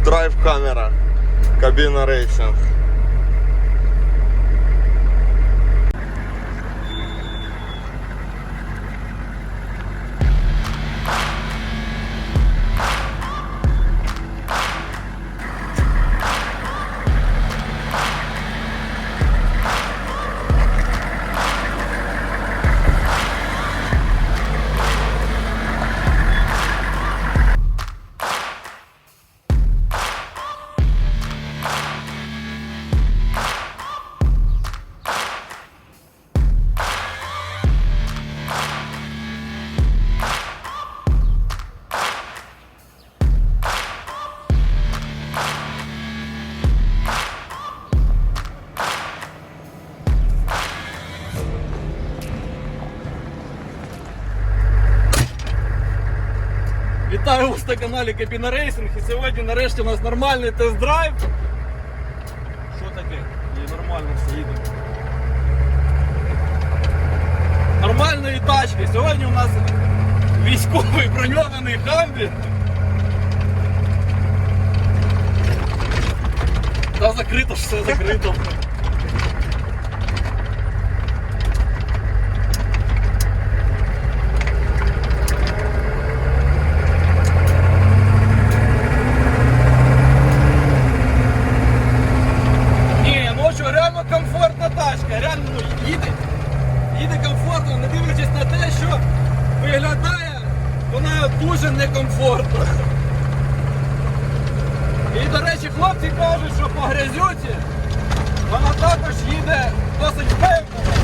тест-драйв камера. Кабіна рейсинг. Вітаю вас на каналі Кабіна Рейсинг і сьогодні нарешті у нас нормальний тест-драйв. Що таке? Ні, нормально все їде. Нормальної тачки. Сьогодні у нас військовий броньований хамбі. Та закрито ж все закрито. Ні, ну що, реально комфортна тачка, реально ну, їде, їде комфортно, не дивлячись на те, що виглядає вона дуже некомфортно. І, до речі, хлопці кажуть, що по грязюці вона також їде досить впевнено.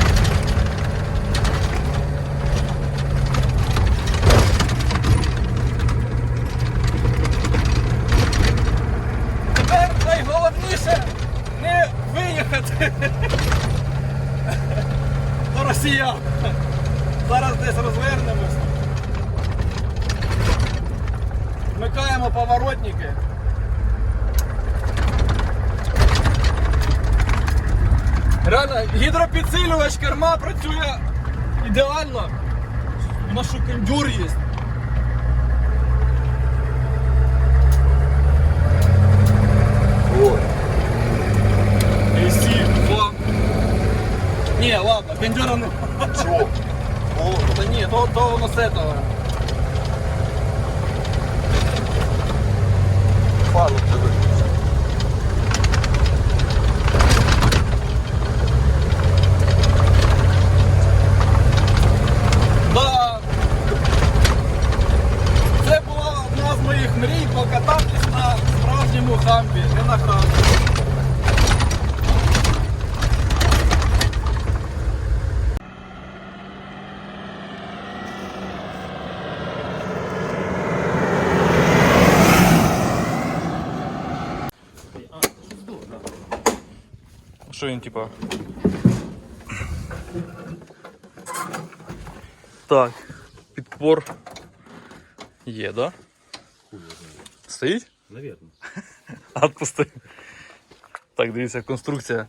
Вмикаємо поворотники. Реально, гідропідсилювач керма працює ідеально. У нас що кондюр є. Ой. AC, два. Не, ладно, кондюра не. Чого? О, Да не, то, то воно з этого. follow through. Що він типа? Так, підпор є, да? Стоїть? Наверное. Отпусти. Так, дивіться, конструкція.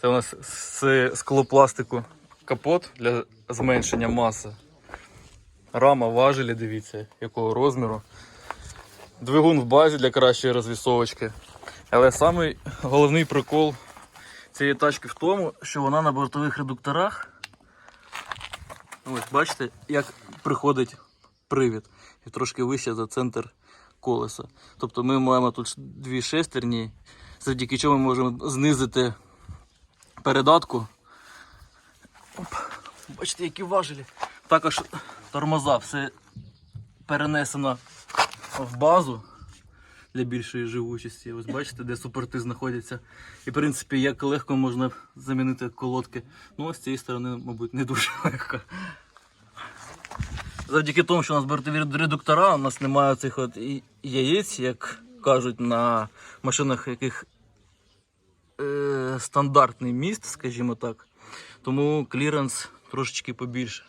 Це у нас з склопластику капот для зменшення маси. Рама важелі, дивіться, якого розміру. Двигун в базі для кращої розвісовочки. Але самий головний прикол цієї тачки в тому, що вона на бортових редукторах. Ось, бачите, як приходить привід і трошки вище за центр колеса. Тобто ми маємо тут дві шестерні, завдяки чому ми можемо знизити передатку. Оп. Бачите, які важелі. Також тормоза, все перенесено в базу для більшої живучості. Ось бачите, де супорти знаходяться. І в принципі, як легко можна замінити колодки. Ну, з цієї сторони, мабуть, не дуже легко. Завдяки тому, що у нас бортові редуктора, у нас немає цих от яєць, як кажуть на машинах, яких е, стандартний міст, скажімо так. Тому кліренс трошечки побільше.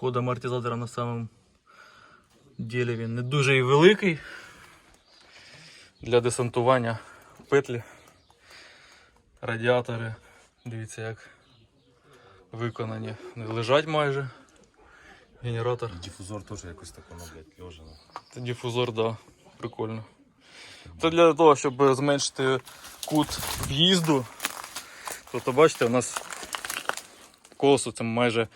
Ход амортизатора на самому ділі він не дуже і великий для десантування петлі, радіатори. Дивіться, як виконані. Вони лежать майже. Генератор. Дифузор теж якось так воно, блядь, лежано. Це дифузор, да. Прикольно. Це для того, щоб зменшити кут в'їзду. Тобто, бачите, у нас колесо це майже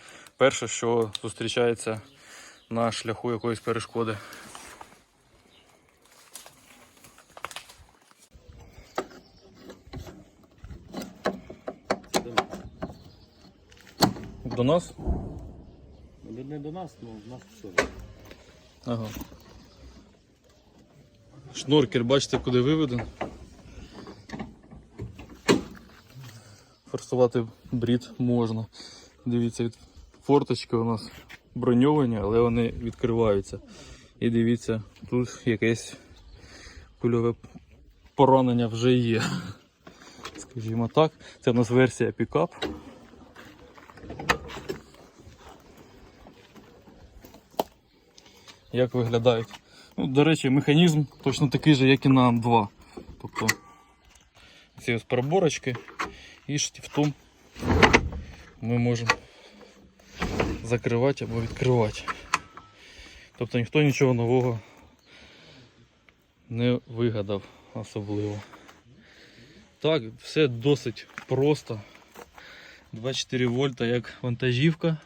перше, що зустрічається на шляху якоїсь перешкоди. До нас? Ну, Не до нас, ну в нас все. Ага. Шнуркель, бачите, куди виведен. Форсувати брід можна. Дивіться, від форточки у нас броньовані, але вони відкриваються. І дивіться, тут якесь кульове поранення вже є. Скажімо так, це у нас версія пікап. як виглядають. Ну, до речі, механізм точно такий же, як і на М2. Тобто ці ось проборочки і штифтом ми можемо закривати або відкривати. Тобто ніхто нічого нового не вигадав особливо. Так, все досить просто. 24 вольта як вантажівка.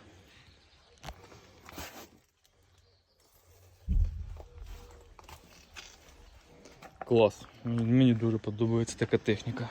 Клас. Мені дуже подобається така техніка.